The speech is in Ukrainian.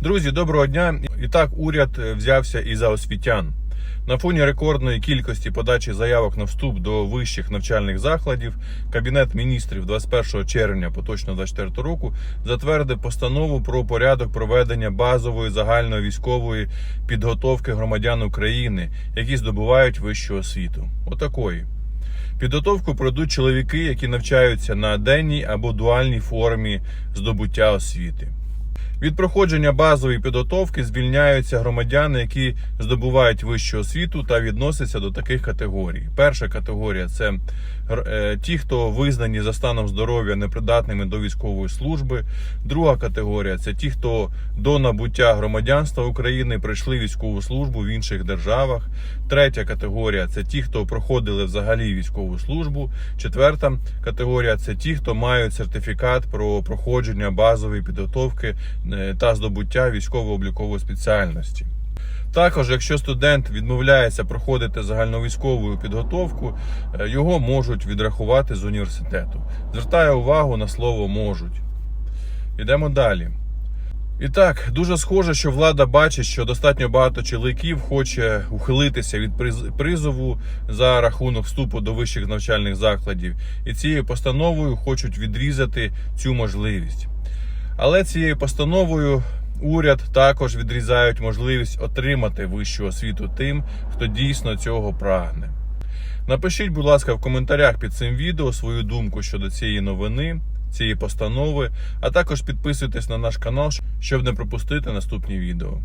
Друзі, доброго дня! І так, уряд е, взявся і за освітян. На фоні рекордної кількості подачі заявок на вступ до вищих навчальних закладів Кабінет міністрів 21 червня поточно 24 року затвердив постанову про порядок проведення базової загальної військової підготовки громадян України, які здобувають вищу освіту. Отакої. Підготовку пройдуть чоловіки, які навчаються на денній або дуальній формі здобуття освіти. Від проходження базової підготовки звільняються громадяни, які здобувають вищу освіту та відносяться до таких категорій. Перша категорія це е, ті, хто визнані за станом здоров'я непридатними до військової служби. Друга категорія це ті, хто до набуття громадянства України пройшли військову службу в інших державах. Третя категорія це ті, хто проходили взагалі військову службу. Четверта категорія це ті, хто мають сертифікат про проходження базової підготовки та здобуття військово-облікової спеціальності. Також, якщо студент відмовляється проходити загальновійськову підготовку, е, його можуть відрахувати з університету. Звертаю увагу на слово можуть. Йдемо далі. І так, дуже схоже, що влада бачить, що достатньо багато чоловіків хоче ухилитися від призову за рахунок вступу до вищих навчальних закладів, і цією постановою хочуть відрізати цю можливість. Але цією постановою уряд також відрізають можливість отримати вищу освіту тим, хто дійсно цього прагне. Напишіть, будь ласка, в коментарях під цим відео свою думку щодо цієї новини, цієї постанови, а також підписуйтесь на наш канал, щоб не пропустити наступні відео.